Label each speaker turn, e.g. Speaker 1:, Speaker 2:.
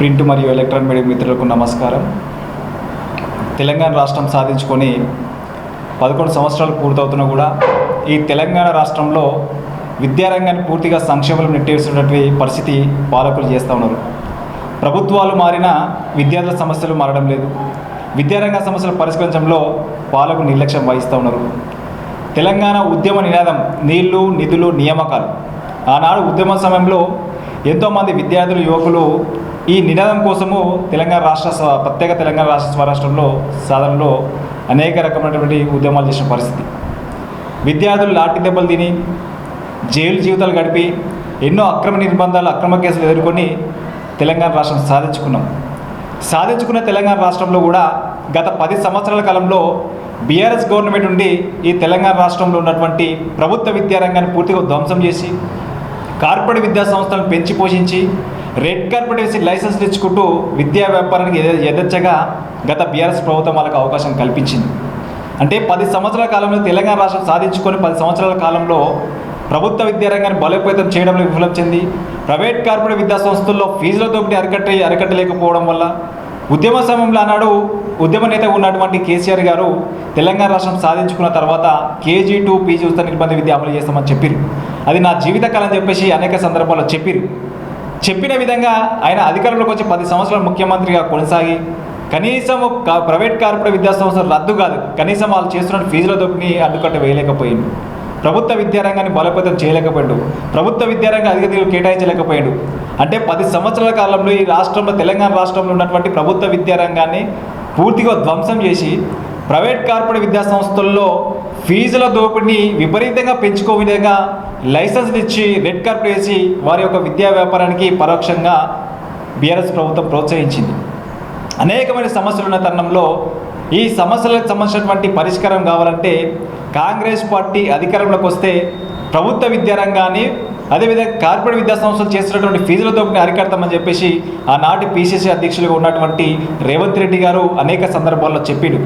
Speaker 1: Print మరియు electronic media మిత్రులకు నమస్కారం. తెలంగాణ రాష్ట్రం సాధించుకొని పదకొండు సంవత్సరాలు పూర్తవుతున్నా కూడా ఈ తెలంగాణ రాష్ట్రంలో విద్యారంగాన్ని పూర్తిగా సంక్షేమం నెట్టేసినటువంటి పరిస్థితి పాలకులు చేస్తూ ఉన్నారు. ప్రభుత్వాలు మారినా విద్యార్థుల సమస్యలు మారడం లేదు. విద్యారంగ సమస్యలు పరిష్కరించడంలో పాలకులు నిర్లక్ష్యం వహిస్తూ ఉన్నారు. తెలంగాణ ఉద్యమ నినాదం నీళ్ళు నిధులు నియామకాలు. ఆనాడు ఉద్యమ సమయంలో ఎంతోమంది విద్యార్థులు యువకులు ఈ నినాదం కోసము తెలంగాణ రాష్ట్ర ప్రత్యేక తెలంగాణ రాష్ట్ర స్వరాష్ట్రంలో సాధనలో అనేక రకమైనటువంటి ఉద్యమాలు చేసిన పరిస్థితి. విద్యార్థులు లాఠీ దెబ్బలు తిని జైలు జీవితాలు గడిపి ఎన్నో అక్రమ నిర్బంధాలు అక్రమ కేసులు ఎదుర్కొని తెలంగాణ రాష్ట్రం సాధించుకున్నాం. సాధించుకున్న తెలంగాణ రాష్ట్రంలో కూడా గత పది సంవత్సరాల కాలంలో బీఆర్ఎస్ గవర్నమెంట్ ఉండి ఈ తెలంగాణ రాష్ట్రంలో ఉన్నటువంటి ప్రభుత్వ విద్యారంగాన్ని పూర్తిగా ధ్వంసం చేసి కార్పొరేట్ విద్యా సంస్థలను పెంచి పోషించి రెడ్ కార్పెట్ వేసి లైసెన్స్ తెచ్చుకుంటూ విద్యా వ్యాపారానికి ఎద- ఎదచ్చగా గత బీఆర్ఎస్ ప్రభుత్వం వాళ్ళకి అవకాశం కల్పించింది. అంటే పది సంవత్సరాల కాలంలో తెలంగాణ రాష్ట్రం సాధించుకొని పది సంవత్సరాల కాలంలో ప్రభుత్వ విద్యారంగాన్ని బలోపేతం చేయడంలో విఫలం చెంది ప్రైవేట్ కార్పొరేట్ విద్యా సంస్థల్లో ఫీజుల దోపిడీ అరికట్ట అరికట్టలేకపోవడం వల్ల ఉద్యమ సమయంలో ఆనాడు ఉద్యమ నేత ఉన్నటువంటి కేసీఆర్ గారు తెలంగాణ రాష్ట్రం సాధించుకున్న తర్వాత కేజీ టూ పీజీ ఉచిత నిర్బంధ విద్య అమలు చేస్తామని చెప్పారు అది నా జీవితకాలం చెప్పేసి అనేక సందర్భాల్లో చెప్పారు చెప్పిన విధంగా ఆయన అధికారంలోకి వచ్చి పది సంవత్సరాలు ముఖ్యమంత్రిగా కొనసాగి కనీసం ప్రైవేట్ కార్పొరేట్ విద్యా సంస్థలు రద్దు కాదు కనీసం వాళ్ళు చేస్తున్న ఫీజుల దొప్పిని అడ్డుకట్ట వేయలేకపోయింది ప్రభుత్వ విద్యారంగాన్ని బలోపేతం చేయలేకపోయాడు. ప్రభుత్వ విద్యారంగ అధిక నిధులు కేటాయించలేకపోయాడు. అంటే పది సంవత్సరాల కాలంలో ఈ రాష్ట్రంలో తెలంగాణ రాష్ట్రంలో ఉన్నటువంటి ప్రభుత్వ విద్యారంగాన్ని పూర్తిగా ధ్వంసం చేసి ప్రైవేట్ కార్పొరేట్ విద్యా సంస్థల్లో ఫీజుల దోపిడిని విపరీతంగా పెంచుకో విధంగా లైసెన్స్ ఇచ్చి రెడ్ కార్పెట్ వేసి వారి యొక్క విద్యా వ్యాపారానికి పరోక్షంగా బీఆర్ఎస్ ప్రభుత్వం ప్రోత్సహించింది. అనేకమైన సమస్యలు ఉన్న తరుణంలో ఈ సమస్యలకు సంబంధించినటువంటి పరిష్కారం కావాలంటే కాంగ్రెస్ పార్టీ అధికారంలోకి వస్తే ప్రభుత్వ విద్యారంగాన్ని అదేవిధంగా కార్పొరేట్ విద్యా సంస్థలు చేస్తున్నటువంటి ఫీజుల అరికడతామని చెప్పేసి ఆనాటి పీసీసీ అధ్యక్షులుగా ఉన్నటువంటి రేవంత్ రెడ్డి గారు అనేక సందర్భాల్లో చెప్పాడు.